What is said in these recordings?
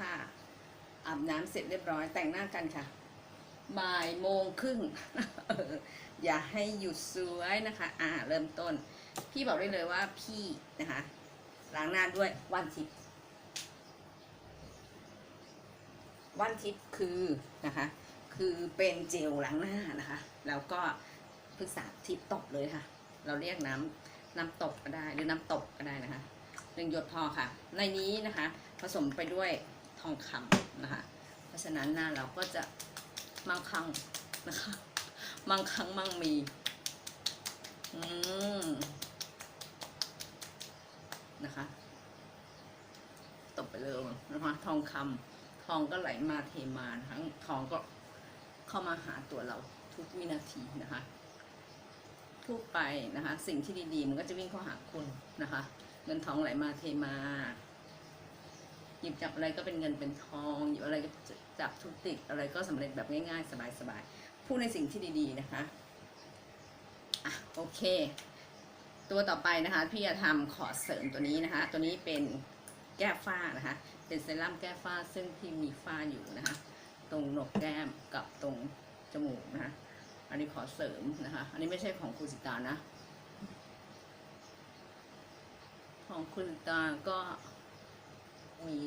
ค่ะ อาบน้ำเสร็จเรียบร้อยแต่งหน้ากันค่ะบ่ายโมงครึ่งอออย่าให้หยุดสวยนะคะ อ่า เริ่มต้น พี่บอกได้เลยว่าพี่นะคะล้างหน้าด้วยวันทิพย์วันทิพย์คือนะคะ คือเป็นเจลล้างหน้านะคะ แล้วก็พึกษาทิพย์ตบเลยค่ะ เราเรียกน้ำน้ำตกก็ได้หรือน้ำตกก็ได้นะคะหนึ่งหยดพอค่ะ ในนี้นะคะ ผสมไปด้วย ทองคำนะคะ เพราะฉะนั้นหน้าเราก็จะมั่งคั่งนะคะมั่งคั่งมั่งมี อืมนะคะตบไปเลยนะคะทองคำทองก็ไหลมาเทมาทั้งทองก็เข้ามาหาตัวเราทุกวินาทีนะคะทุกไปนะคะ สิ่งที่ดีๆ มันก็จะวิ่งเข้าหาคุณนะคะ เงินทองไหลมาเทมา หยิบจับอะไรก็เป็นเงินเป็นทองหยิบอะไรก็จับทุกติดอะไรก็สำเร็จแบบง่ายๆ สบายๆพูดในสิ่งที่ดีๆนะคะอะโอเค ตัวต่อไปนะคะพี่จะทำขอเสริมตัวนี้นะคะ ตัวนี้เป็นแก้ฝ้านะคะ เป็นเซรั่มแก้ฝ้าซึ่งที่มีฝ้าอยู่นะคะ ตรงหนกแก้มกับตรงจมูกนะคะอันนี้ขอเสริมนะคะ อันนี้ไม่ใช่ของคุณสิตานะ ของคุณสิตาก็ มี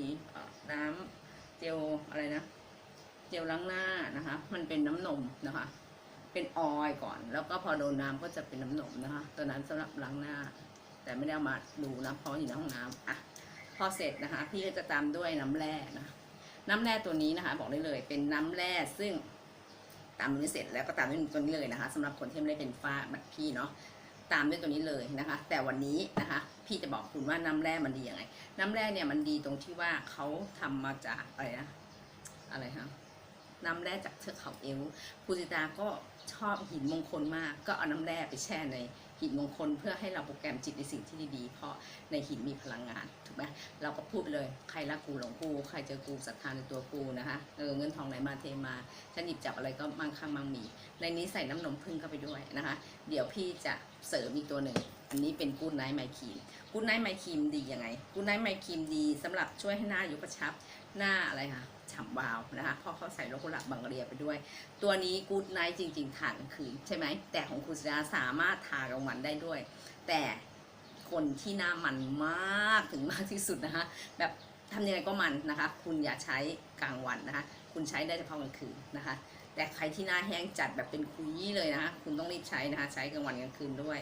น้ำเจลอะไรนะ เจลล้างหน้านะคะ มันเป็นน้ำนมนะคะ เป็นออยก่อน แล้วก็พอโดนน้ำก็จะเป็นน้ำนมนะคะตัวนั้นสำหรับล้างหน้า แต่ไม่ได้เอามาดูนะเพราะอยู่ในห้องน้ำอะพอเสร็จนะคะ พี่ก็จะตามด้วยน้ำแร่นะน้ำแร่ตัวนี้นะคะ บอกได้เลย เป็นน้ำแร่ซึ่งตามนี้เสร็จแล้วก็ตามด้วยตัวนี้เลยนะคะสำหรับคนที่ไม่ได้เป็นฝ้าแบบพี่เนาะ ตามด้วยตัวนี้เลยนะคะ แต่วันนี้นะคะพี่จะบอกคุณว่าน้ำแร่มันดียังไง น้ำแร่เนี่ยมันดีตรงที่ว่าเขาทำมาจากอะไรนะอะไรฮะน้ำแร่จากเทือกเขาเอลป์ภูสิตาก็ชอบหินมงคลมาก ก็เอาน้ำแร่ไปแช่ใน หินมงคลเพื่อให้เราโปรแกรมจิตในสิ่งที่ดีๆ เพราะในหินมีพลังงานถูกไหมเราก็พูดไปเลยใครรักกูหลงกูใครเจอกูศรัทธาในตัวกูนะคะเออเงินทองไหลมาเทมาฉันหยิบจับอะไรก็มั่งคั่งมั่งมี ในนี้ใส่น้ำนมพึ่งเข้าไปด้วยนะคะ เดี๋ยวพี่จะเสริมอีกตัวหนึ่งอันนี้เป็นกูดไนท์ไมครีมกูดไนท์ไมครีมดียังไงกูดไนท์ไมครีมดีสำหรับช่วยให้หน้ายู่กระชับหน้าอะไรคะ ฉ่ำวาวนะคะเพราะเขาใส่โลกุหลาบบังเรียไปด้วย ตัวนี้กูดไนท์จริง ๆทานกลางคืนใช่ไหมแต่ของคุณศิราสามารถทากลางวันได้ด้วย แต่คนที่หน้ามันมากถึงมากที่สุดนะคะแบบทำยังไงก็มันนะคะ คุณอย่าใช้กลางวันนะคะ คุณใช้ได้เฉพาะกลางคืนนะคะ แต่ใครที่หน้าแห้งจัดแบบเป็นคุยเลยนะคะ คุณต้องรีบใช้นะคะ ใช้กลางวันกลางคืนด้วย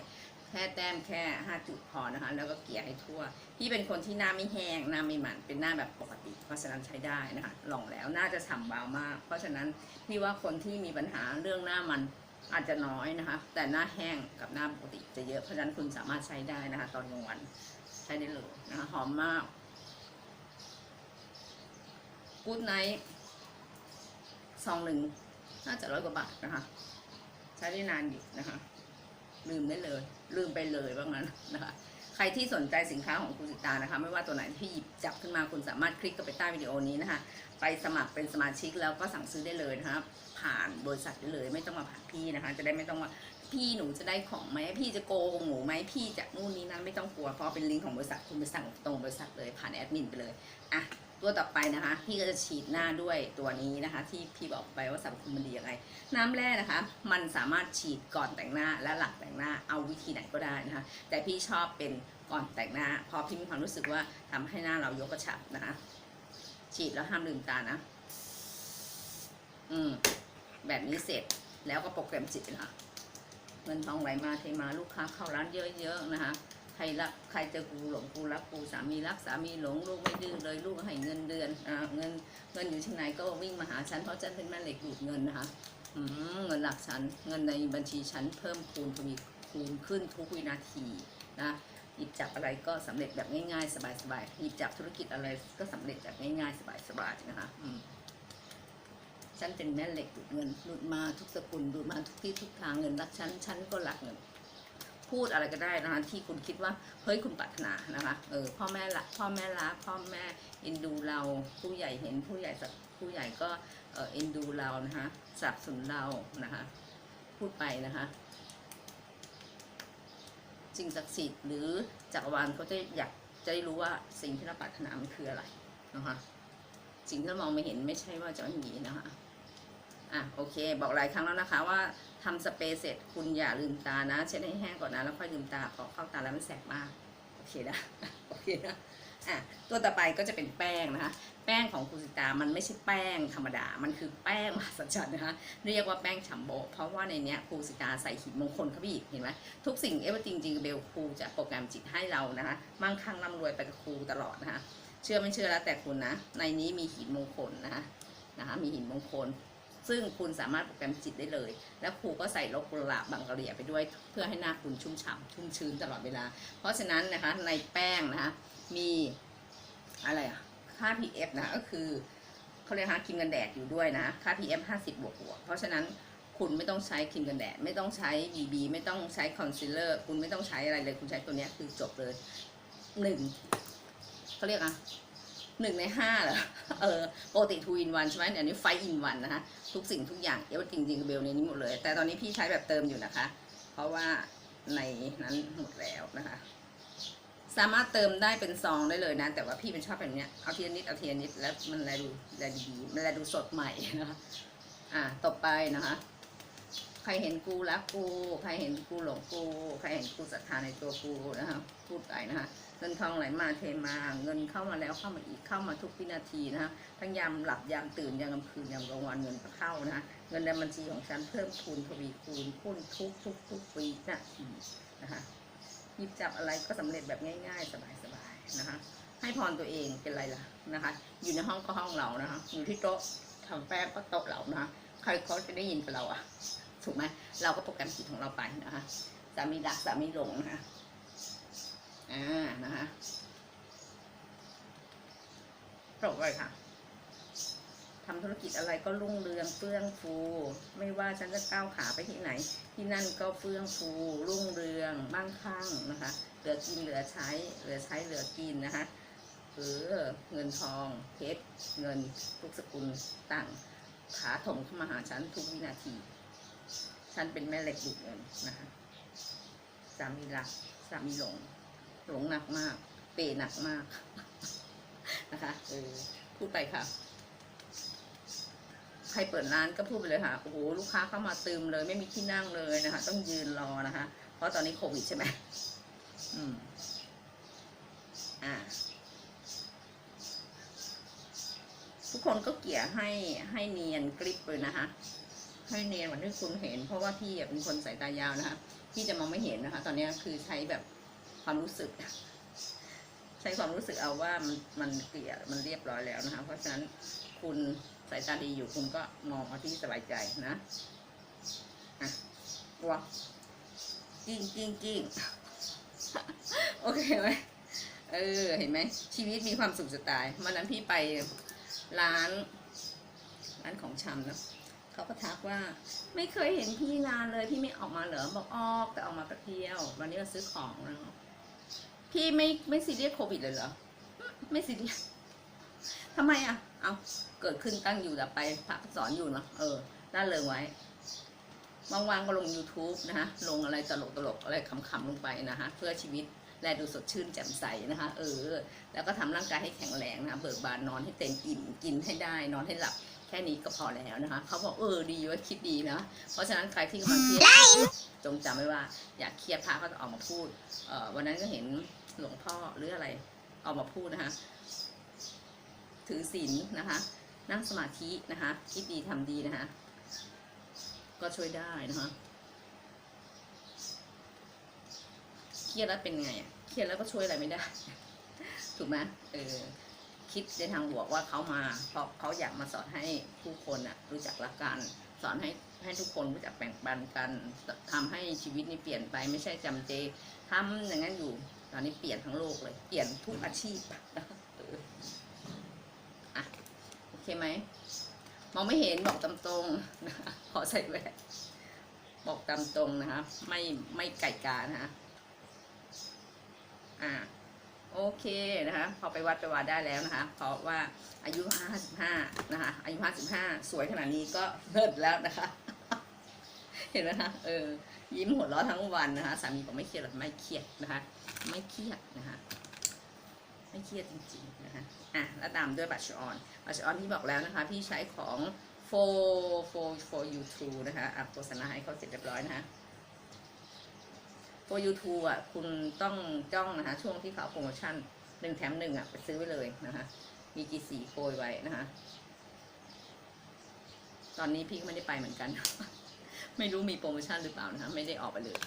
แค่แต้มแค่ 5 จุดพอนะคะ แล้วก็เกลี่ยให้ทั่ว พี่เป็นคนที่หน้าไม่แห้งหน้าไม่มันเป็นหน้าแบบปกติ ราะฉะนั้นใช้ได้นะคะลองแล้วน่าจะฉ่ำวาวมาก เพราะฉะนั้นพี่ว่าคนที่มีปัญหาเรื่องหน้ามันอาจจะน้อยนะคะ แต่หน้าแห้งกับหน้าปกติจะเยอะเพราะฉะนั้นคุณสามารถใช้ได้นะคะ ตอนกลางวันใช้ได้เลยนะคะหอมมากกูดไนท์ซองหนึ่งน่าจะร้อยกว่าบาทนะคะ ใช้ได้นานอยู่นะคะ ลืมได้เลย ลืมไปเลยว่างั้นนะคะ ใครที่สนใจสินค้าของคุณสิตานะคะ ไม่ว่าตัวไหนที่หยิบจับขึ้นมาคุณสามารถคลิกเข้าไปใต้วิดีโอนี้นะคะ ไปสมัครเป็นสมาชิกแล้วก็สั่งซื้อได้เลยนะคะผ่านบริษัทได้เลยไม่ต้องมาผ่านพี่นะคะ จะได้ไม่ต้องว่าพี่หนูจะได้ของไหมพี่จะโกงหนูไหมพี่จะนู่นนี่นั่นไม่ต้องกลัวเพราะเป็นลิงก์ของบริษัทคุณไปสั่งตรงบริษัทเลยผ่านแอดมินไปเลยอะ ตัวต่อไปนะคะ พี่ก็จะฉีดหน้าด้วยตัวนี้นะคะ ที่พี่บอกไปว่าสรรพคุณมันดียังไง น้ำแร่นะคะ มันสามารถฉีดก่อนแต่งหน้าและหลังแต่งหน้าเอาวิธีไหนก็ได้นะคะ แต่พี่ชอบเป็นก่อนแต่งหน้าเพราะพี่มีความรู้สึกว่าทำให้หน้าเรายกกระชับนะคะ ฉีดแล้วห้ามลืมตานะ อืม แบบนี้เสร็จแล้วก็โปรแกรมจิตนะคะเงินทองไหลมาเทมาลูกค้าเข้าร้านเยอะๆนะคะ รรักใครเจอกูหลงกูรักกูสามีรักสามีหลงลูกไม่ดื้อเลยลูกให้เงินเดือนอ่าเงินเงินอยู่ที่ไหนก็วิ่งมาหาฉันเพราะฉันเป็นแม่เหล็กดูดเงินนะคะเงินหลักฉันเงินในบัญชีฉันเพิ่มคูณทวีคูณขึ้นทุกวินาทีนะหยิบจับอะไรก็สำเร็จแบบง่ายๆ สบายๆหยิบจับธุรกิจอะไรก็สำเร็จแบบง่ายๆ สบายๆนะคะฉันเป็นแม่เหล็กดูดเงินดูดมาทุกสกุลดูดมาทุกที่ทุกทางเงินรักฉันฉันก็รักเงิน พูดอะไรก็ได้นะคะที่คุณคิดว่าเฮ้ยคุณปรารถนานะคะเออพ่อแม่รักพ่อแม่รักพ่อแม่เอ็นดูเราผู้ใหญ่เห็นผู้ใหญ่สัผู้ใหญ่ก็เออเอ็นดูเรานะคะสนับสนุนเรานะคะพูดไปนะคะสิ่งศักดิ์สิทธิ์หรือจักรวาลเขาจะอยากจะได้รู้ว่าสิ่งที่เราปรารถนามันคืออะไรนะคะสิ่งที่เรามองไม่เห็นไม่ใช่ว่าจะไม่มีนะคะ อะโอเค บอกหลายครั้งแล้วนะคะว่าทำสเปรย์เสร็จคุณอย่าลืมตานะ เช็ดให้แห้งก่อนนะ แล้วค่อยลืมตาเพราะเข้าตาแล้วมันแสบมาก โอเคนะโอเคนะอะตัวต่อไปก็จะเป็นแป้งนะคะ แป้งของคุณสิตา มันไม่ใช่แป้งธรรมดา มันคือแป้งมหัศจรรย์นะคะ เรียกว่าแป้งฉัมโบเพราะว่าในเนี้ยครูสิตาใส่หินมงคลเข้าไปอีกเห็นไหมทุกสิ่งเอเวอร์จริงเบลครูจะโปรแกรมจิตให้เรานะคะ มั่งคั่งร่ำรวยไปกับครูตลอดนะคะ เชื่อไม่เชื่อแล้วแต่คุณนะ ในนี้มีหินมงคลนะคะนะคะมีหินมงคล ซึ่งคุณสามารถโปรแกรมจิตได้เลย แล้วครูก็ใส่ลกกุหลาบบังกะเหรี่ยไปด้วยเพื่อให้หน้าคุณชุ่มฉ่ำชุ่มชื้นตลอดเวลา เพราะฉะนั้นนะคะในแป้งนะคะมีอะไรอะค่า PF นะก็คือเขาเรียกฮะครีมกันแดดอยู่ด้วยนะค่า PM 50 บวกบวกเพราะฉะนั้นคุณไม่ต้องใช้ครีมกันแดด ไม่ต้องใช้ BB ไม่ต้องใช้คอนซีลเลอร์ คุณไม่ต้องใช้อะไรเลย คุณใช้ตัวนี้คือจบเลยหนึ่งเขาเรียกอะ หนึ่งในห้าเหรอ เออปกติ two in one ใช่ไหมอันนี้ five in one นะคะทุกสิ่งทุกอย่างเอวจริงจริงเบลในนี้หมดเลย แต่ตอนนี้พี่ใช้แบบเติมอยู่นะคะ เพราะว่าในนั้นหมดแล้วนะคะ สามารถเติมได้เป็นซองได้เลยนะ แต่ว่าพี่เป็นชอบแบบเนี้ยเอาเทีละนิดเอาเทีละนิดแล้วมันแลดูแลดีมันแลดูสดใหม่นะคะอ่าต่อไปนะคะใครเห็นกูรักกู ใครเห็นกูหลงกู ใครเห็นกูศรัทธาในตัวกูนะคะพูดไปนะคะ เงินทองไหลมาเทมา เงินเข้ามาแล้วเข้ามาอีกเข้ามาทุกวินาทีนะคะทั้งยามหลับยามตื่นยามกลางคืนยามกลางวันเงินก็เข้านะคะเงินในบัญชีของฉันเพิ่มคูณทวีคูณคูณทุกทุกทุกวินาทีนะคะหยิบจับอะไรก็สำเร็จแบบง่ายๆ สบายๆนะคะ ให้พรตัวเองเป็นไรล่ะนะคะ อยู่ในห้องก็ห้องเรานะคะ อยู่ที่โต๊ะทำแป้งก็โต๊ะเรานะคะใครเขาจะได้ยินกับเราอะถูกไหมเราก็โปรแกรมจิตของเราไปนะคะสามีรักสามีหลงนะคะ อ่านะคะจบเลยค่ะทำธุรกิจอะไรก็รุ่งเรืองเฟื่องฟู ไม่ว่าฉันจะก้าวขาไปที่ไหน ที่นั่นก็เฟื่องฟู รุ่งเรืองมั่งคั่งนะคะ เหลือกินเหลือใช้ เหลือใช้เหลือกินนะคะเออเงินทองเพชรเงินทุกสกุลต่างขาถมเข้ามาหาฉันทุกวินาที ฉันเป็นแม่เหล็กดูดเงินนะคะสามีรักสามีหลง หลงหนักมาก เปหนักมากนะคะเออพูดไปค่ะ ใครเปิดร้านก็พูดไปเลยค่ะโอ้โหลูกค้าเข้ามาตืมเลย ไม่มีที่นั่งเลยนะคะ ต้องยืนรอนะคะ เพราะตอนนี้โควิดใช่ไหมอืมอ่าทุกคนก็เกลี่ยให้ให้เนียนกริบเลยนะคะ ให้เนียนเหมือนที่คุณเห็น เพราะว่าพี่เป็นคนสายตายาวนะคะพี่จะมองไม่เห็นนะคะ ตอนนี้คือใช้แบบ ความรู้สึก ใช้ความรู้สึกเอาว่ามันมันเกลี่ยมันเรียบร้อยแล้วนะคะ เพราะฉะนั้นคุณสายตาดีอยู่คุณก็มองมาที่สบายใจนะอะว้าวกิ้งกิ้งกิ้งโอเคไหมเออ เห็นไหม ชีวิตมีความสุขจะตายวันนั้นพี่ไปร้าน ร้านของชำนะเขาก็ทักว่า ไม่เคยเห็นพี่นานเลย พี่ไม่ออกมาเหรอบอกออกแต่ออกมาแป๊บเดียว วันนี้มาซื้อของนะ พี่ไม่ไม่ซีเรียสโควิดเลยเหรอ ไม่ซีเรียสทำไมอะ เอาเกิดขึ้นตั้งอยู่แต่ไปพักสอนอยู่เนาะ เออน่าเริงไว้ว่างๆก็ลง YouTube นะคะลงอะไรตลกตลกๆอะไรขำๆลงไปนะคะเพื่อชีวิตแลดูสดชื่นแจ่มใสนะคะ เออ แล้วก็ทำร่างกายให้แข็งแรงนะคะเบิกบานนอนให้เต็มอิ่มกินให้ได้ นอนให้หลับแค่นี้ก็พอแล้วนะคะ เขาบอกเออดีว่าคิดดีนะ เพราะฉะนั้นใครที่กำลังเครียดจงจำไว้ว่า อยากเครียดพระก็จะออกมาพูด เอ่อวันนั้นก็เห็น หลวงพ่อหรืออะไรออกมาพูดนะคะ ถือศีลนะคะ นั่งสมาธินะคะ คิดดีทำดีนะคะ ก็ช่วยได้นะคะเครียดแล้วเป็นไงอะเครียดแล้วก็ช่วยอะไรไม่ได้ ถูกไหมเออคิดในทางบวกว่าเขามาเพราะเขาอยากมาสอนให้ผู้คนอะรู้จักรักกันสอนให้ให้ทุกคนรู้จักแบ่งปันกันทำให้ชีวิตนี้เปลี่ยนไปไม่ใช่จำเจทำอย่างนั้นอยู่ ตอนนี้เปลี่ยนทั้งโลกเลย เปลี่ยนทุกอาชีพอะโอเคไหมมองไม่เห็นบอกตามตรงนะคะขอใส่แหวนบอกตามตรงนะคะ ไม่ไม่ไก่กานะคะอ่าโอเคนะคะพอไปวัดไปวาได้แล้วนะคะ เพราะว่าอายุห้าสิบห้านะคะ อายุห้าสิบห้าสวยขนาดนี้ก็เลิศแล้วนะคะ เห็นไหมคะเออยิ้มหัวเราะทั้งวันนะคะ สามีบอกไม่เครียดหรอกไม่เครียดนะคะ ไม่เครียดนะคะไม่เครียดจริงๆนะคะอะแล้วตามด้วยบัตรชออนบัตรชออนที่บอกแล้วนะคะ พี่ใช้ของ for for for you t o นะคะอะโฆษณาให้เขาเสร็จเรียบร้อยนะคะ for you t o อะคุณต้องจ้องนะคะ ช่วงที่เขาโปรโมชั่นหนึ่งแถมหนึ่งอะไปซื้อไว้เลยนะคะ มีกี่สีโปรยไว้นะคะตอนนี้พี่ก็ไม่ได้ไปเหมือนกัน ไม่รู้มีโปรโมชั่นหรือเปล่านะคะ ไม่ได้ออกไปเลย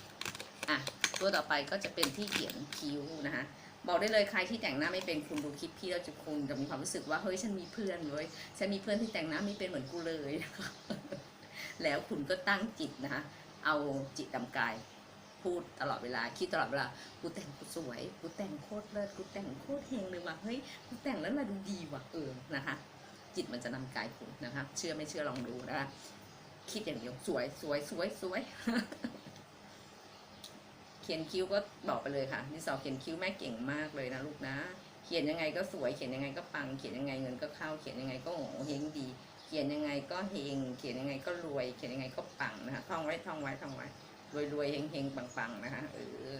อะ ตัวต่อไปก็จะเป็นที่เขียนคิ้วนะคะบอกได้เลยใครที่แต่งหน้าไม่เป็นคุณดูคลิปพี่แล้วจะคุณจะมีความรู้สึกว่าเฮ้ยฉันมีเพื่อนเว้ยฉันมีเพื่อนที่แต่งหน้าไม่เป็นเหมือนกูเลยนะคะแล้วคุณก็ตั้งจิตนะคะเอาจิตดำกายพูดตลอดเวลาคิดตลอดเวลากูแต่งกูสวยกูแต่งโคตรเลิศกูแต่งโคตรเฮงเลยว่ะเฮ้ยกูแต่งแล้วมาดูดีว่ะเออนะคะ จิตมันจะนำกายคุณนะคะ เชื่อไม่เชื่อลองดูนะคะคิดอย่างเดียวสวยสวยสวยสวย เขียนคิ้วก็บอกไปเลยค่ะดินสอเขียนคิ้วแม่เก่งมากเลยนะลูกนะ เขียนยังไงก็สวย เขียนยังไงก็ปัง เขียนยังไงเงินก็เข้า เขียนยังไงก็โง่เฮงดี เขียนยังไงก็เฮง เขียนยังไงก็รวย เขียนยังไงก็ปังนะคะ ท่องไว้ท่องไว้ท่องไว้ รวยรวยเฮงเฮงปังปังนะคะ เออ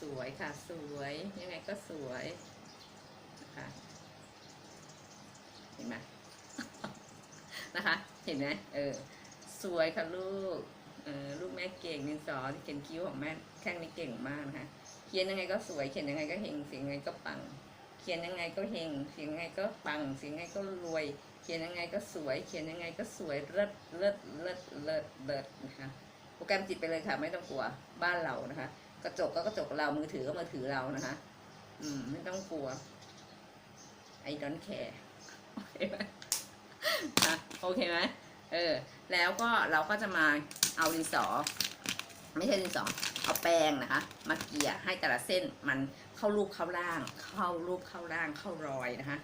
สวยค่ะ สวย ยังไงก็สวยนะคะเห็นไหมนะคะ เห็นไหมเออ สวยค่ะลูก ลูกแม่เก่งดินสอที่เขียนคิ้วของแม่แข้งนี่เก่งมากนะคะ เขียนยังไงก็สวย เขียนยังไงก็เฮงเสียงยังไงก็ปัง เขียนยังไงก็เฮงเสียงยังไงก็ปัง เสียงยังไงก็รวย เขียนยังไงก็สวย เขียนยังไงก็สวยเลิศเลิศเลิศเลิศเลิศนะคะโปรแกรมจิตไปเลยค่ะ ไม่ต้องกลัวบ้านเรานะคะ กระจกก็กระจกเรามือถือก็มือถือเรานะคะ อืม ไม่ต้องกลัว I don't care โอเคไหมนะโอเคไหมเออ แล้วก็เราก็จะมาเอาดินสอ ไม่ใช่ดินสอ เอาแป้งนะคะ มาเกลี่ยให้แต่ละเส้นมันเข้ารูปเข้าร่าง เข้ารูปเข้าร่างเข้ารอยนะคะ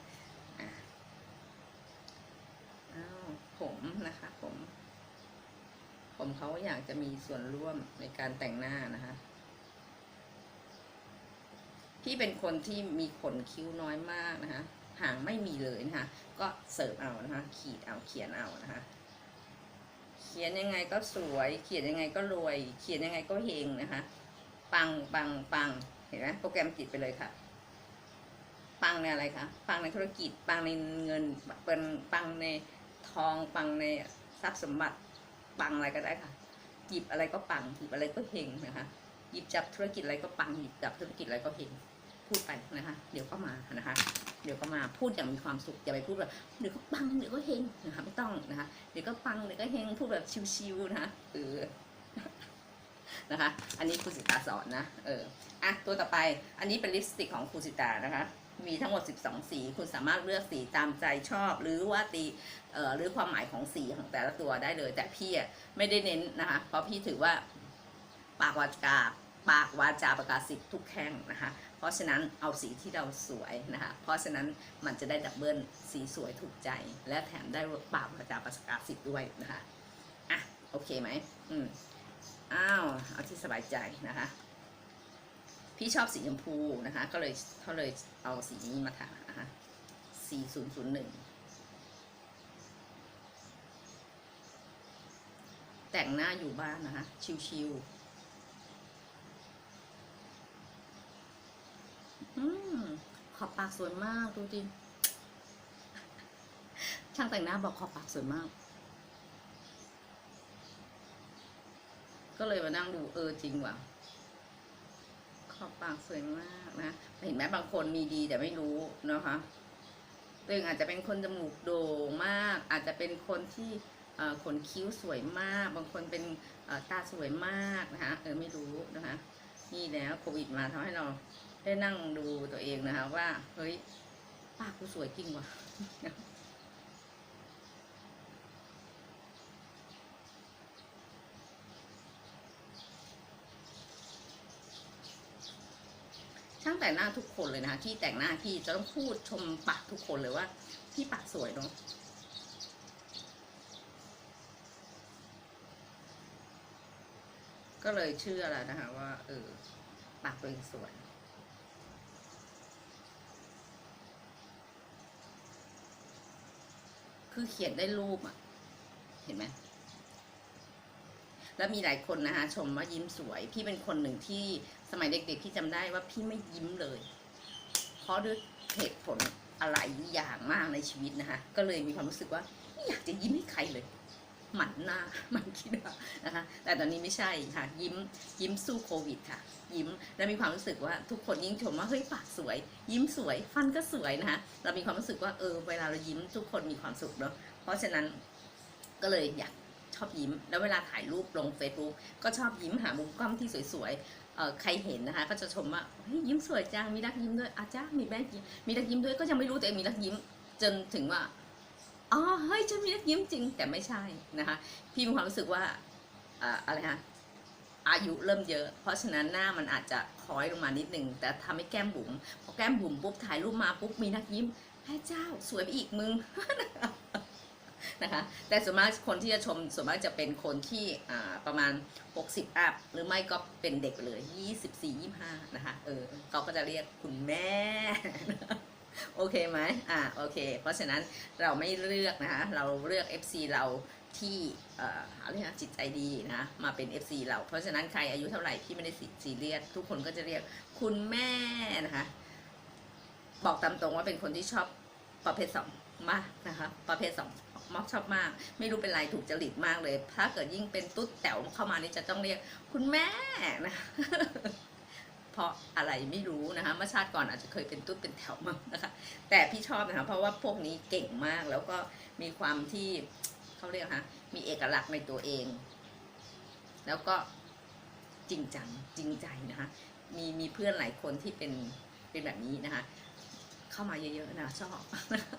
อ้าวผมนะคะ ผม ผมเขาอยากจะมีส่วนร่วมในการแต่งหน้านะคะพี่เป็นคนที่มีขนคิ้วน้อยมากนะคะหางไม่มีเลยนะคะ ก็เสิร์ฟเอานะคะ ขีดเอาเขียนเอานะคะ ขียนยังไงก็สวย เขียนยังไงก็รวย เขียนยังไงก็เฮงนะคะ ปังปังปังเห็นไหมโปรแกรมจิตไปเลยค่ะ ปังในอะไรคะปังในธุรกิจ ปังในเงินเป็นปังในทอง ปังในทรัพย์สมบัติ ปังอะไรก็ได้ค่ะหยิบอะไรก็ปังหยิบอะไรก็เฮงนะคะหยิบจับธุรกิจอะไรก็ปังหยิบจับธุรกิจอะไรก็เฮงพูดไปนะคะ เดี๋ยวก็มานะคะ เดี๋ยวก็มาพูดอย่างมีความสุขอย่าไปพูดแบบเดี๋ยวก็ปังเดี๋ยวก็เฮงนะคะไม่ต้องนะคะเดี๋ยวก็ปังเดี๋ยวก็เฮงพูดแบบชิวๆนะคะเออนะคะ อันนี้ครูสิตาสอนนะเอออะตัวต่อไปอันนี้เป็นลิปสติกของครูสิตานะคะมีทั้งหมด 12 สี คุณสามารถเลือกสีตามใจชอบ หรือว่าตีเอ่อหรือความหมายของสีของแต่ละตัวได้เลย แต่พี่อะไม่ได้เน้นนะคะ เพราะพี่ถือว่าปากวาจาปากวาจาประกาศสิทธิ์ทุกแข้งนะคะ เพราะฉะนั้นเอาสีที่เราสวยนะคะ เพราะฉะนั้นมันจะได้ดับเบิลสีสวยถูกใจ และแถมได้ปากวาจาประสกาศสิทธิ์ด้วยนะคะอะโอเคไหมอืมอ้าวเอาที่สบายใจนะคะ พี่ชอบสีชมพูนะคะ ก็เลยเขาเลยเอาสีนี้มาทานะคะสี่ศูนย์ศูนย์หนึ่งแต่งหน้าอยู่บ้านนะคะ ชิวๆอืม ขอบปากสวยมากดูดิช่างแต่งหน้าบอกขอบปากสวยมาก ก็เลยมานั่งดูเออจริงว่ะ ขอบปากสวยมากนะ เห็นไหมบางคนมีดีแต่ไม่รู้นะคะตัวเองอาจจะเป็นคนจมูกโด่งมาก อาจจะเป็นคนที่ขนคิ้วสวยมาก บางคนเป็นตาสวยมากนะคะเออไม่รู้นะคะนี่แล้วโควิดมาทำให้เรา ได้นั่งดูตัวเองนะคะว่า เฮ้ยปากกูสวยจริงว่ะช่างแต่งหน้าทุกคนเลยนะคะที่แต่งหน้าที่จะต้องพูดชมปากทุกคนเลยว่าพี่ปากสวยเนาะก็เลยเชื่อแล้วนะคะว่าเออปากตัวเองสวย คือเขียนได้รูปอะเห็นไหมแล้วมีหลายคนนะคะชมว่ายิ้มสวย พี่เป็นคนหนึ่งที่สมัยเด็กๆพี่จำได้ว่าพี่ไม่ยิ้มเลย เพราะด้วยเหตุผลอะไรอย่างมากในชีวิตนะคะ ก็เลยมีความรู้สึกว่าไม่อยากจะยิ้มให้ใครเลย หมันหน้าหมันคิดนะคะ แต่ตอนนี้ไม่ใช่ค่ะ ยิ้มยิ้มสู้โควิดค่ะ ยิ้มแล้วมีความรู้สึกว่าทุกคนยิ่งชมว่าเฮ้ยปากสวย ยิ้มสวยฟันก็สวยนะคะเรามีความรู้สึกว่าเออเวลาเรายิ้มทุกคนมีความสุขเนาะเพราะฉะนั้นก็เลยอยากชอบยิ้ม แล้วเวลาถ่ายรูปลง Facebook ก็ชอบยิ้มหามุมกล้องที่สวยๆเอ่อใครเห็นนะคะก็จะชมว่าเฮ้ยยิ้มสวยจังมีรักยิ้มด้วยอาจ้ามีแม่ยิ้มมีรักยิ้มด้วยก็ยังไม่รู้ตัวเองมีรักยิ้ม จนถึงว่า อ๋อเฮ้ยฉันมีรักยิ้มจริง แต่ไม่ใช่นะคะ พี่มีความรู้สึกว่าอ่าอะไรฮะอายุเริ่มเยอะ เพราะฉะนั้นหน้ามันอาจจะคล้อยลงมานิดนึงแต่ทำให้แก้มบุ๋มพอแก้มบุ๋มปุ๊บถ่ายรูปมาปุ๊บมีนักยิ้มแม่เจ้าสวยไปอีกมึงนะคะแต่ส่วนมากคนที่จะชมส่วนมากจะเป็นคนที่ประมาณ 60 อัพ หรือไม่ก็เป็นเด็กเลย 24 25 นะคะเออเขาก็จะเรียกคุณแม่ โอเคไหมอ่าโอเค เพราะฉะนั้นเราไม่เลือกนะคะ เราเลือก FC เราที่เอ่ออะไรนะจิตใจดีนะมาเป็น FC เรา เพราะฉะนั้นใครอายุเท่าไหร่พี่ไม่ได้ซีเรียสทุกคนก็จะเรียกคุณแม่นะคะบอกตามตรงว่าเป็นคนที่ชอบประเภทสองมากนะคะ ประเภทสองมอกชอบมาก ไม่รู้เป็นไรถูกจริตมากเลย ถ้าเกิดยิ่งเป็นตุ๊ดแต๋วเข้ามานี่จะต้องเรียกคุณแม่นะ ราะอะไรไม่รู้นะคะเมื่อชาติก่อนอาจจะเคยเป็นตุ๊ดเป็นแถวมั้งนะคะแต่พี่ชอบนะคะเพราะว่าพวกนี้เก่งมากแล้วก็มีความที่เขาเรียกนะคะมีเอกลักษณ์ในตัวเอง แล้วก็จริงจังจริงใจนะคะมีมีเพื่อนหลายคนที่เป็นเป็นแบบนี้นะคะเข้ามาเยอะๆนะชอบ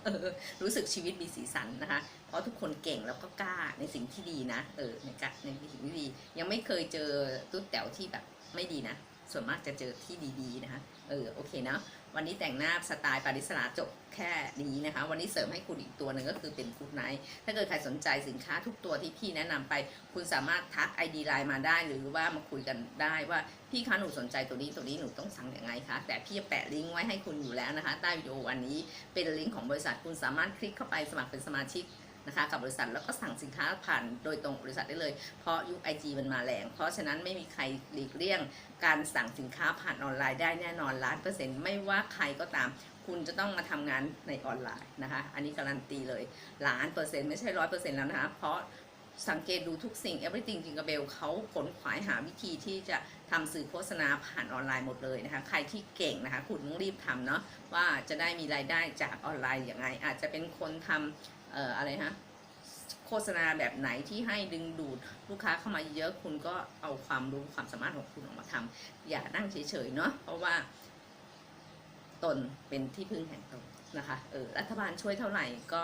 เออรู้สึกชีวิตมีสีสันนะคะ เพราะทุกคนเก่งแล้วก็กล้าในสิ่งที่ดีนะ เออในกในสิ่งที่ดี ยังไม่เคยเจอตุ๊ดแต๋วที่แบบไม่ดีนะ ส่วนมากจะเจอที่ดีๆนะคะเออโอเคเนาะวันนี้แต่งหน้าสไตล์ปาริสลาจบแค่นี้นะคะ วันนี้เสริมให้คุณอีกตัวหนึ่งก็คือเป็นฟูดไนท์ถ้าเกิดใครสนใจสินค้าทุกตัวที่พี่แนะนำไป คุณสามารถทัก ID ไลน์มาได้หรือว่ามาคุยกันได้ว่าพี่คะหนูสนใจตัวนี้ตัวนี้หนูต้องสั่งยังไงคะแต่พี่จะแปะลิงก์ไว้ให้คุณอยู่แล้วนะคะใต้วิดีโอวันนี้เป็นลิงก์ของบริษัทคุณสามารถคลิกเข้าไปสมัครเป็นสมาชิก นะคะกับบริษัทแล้วก็สั่งสินค้าผ่านโดยตรงบริษัทได้เลย เพราะยุคไอจีมันมาแรง เพราะฉะนั้นไม่มีใครหลีกเลี่ยง การสั่งสินค้าผ่านออนไลน์ได้แน่นอนล้านเปอร์เซ็นต์ไม่ว่าใครก็ตาม คุณจะต้องมาทำงานในออนไลน์นะคะอันนี้การันตีเลยล้านเปอร์เซ็นต์ไม่ใช่ร้อยเปอร์เซ็นต์แล้วนะคะเพราะสังเกตดูทุกสิ่ง everything จิงกับเบลเขาขนขวายหาวิธีที่จะทำสื่อโฆษณาผ่านออนไลน์หมดเลยนะคะ ใครที่เก่งนะคะ คุณต้องรีบทำเนาะว่าจะได้มีรายได้จากออนไลน์อย่างไรอาจจะเป็นคนทำ เอ่ออะไรฮะโฆษณาแบบไหนที่ให้ดึงดูดลูกค้าเข้ามาเยอะคุณก็เอาความรู้ความสามารถของคุณออกมาทำอย่านั่งเฉยๆเนาะเพราะว่า ตนเป็นที่พึ่งแห่งตนนะคะเออรัฐบาลช่วยเท่าไหร่ก็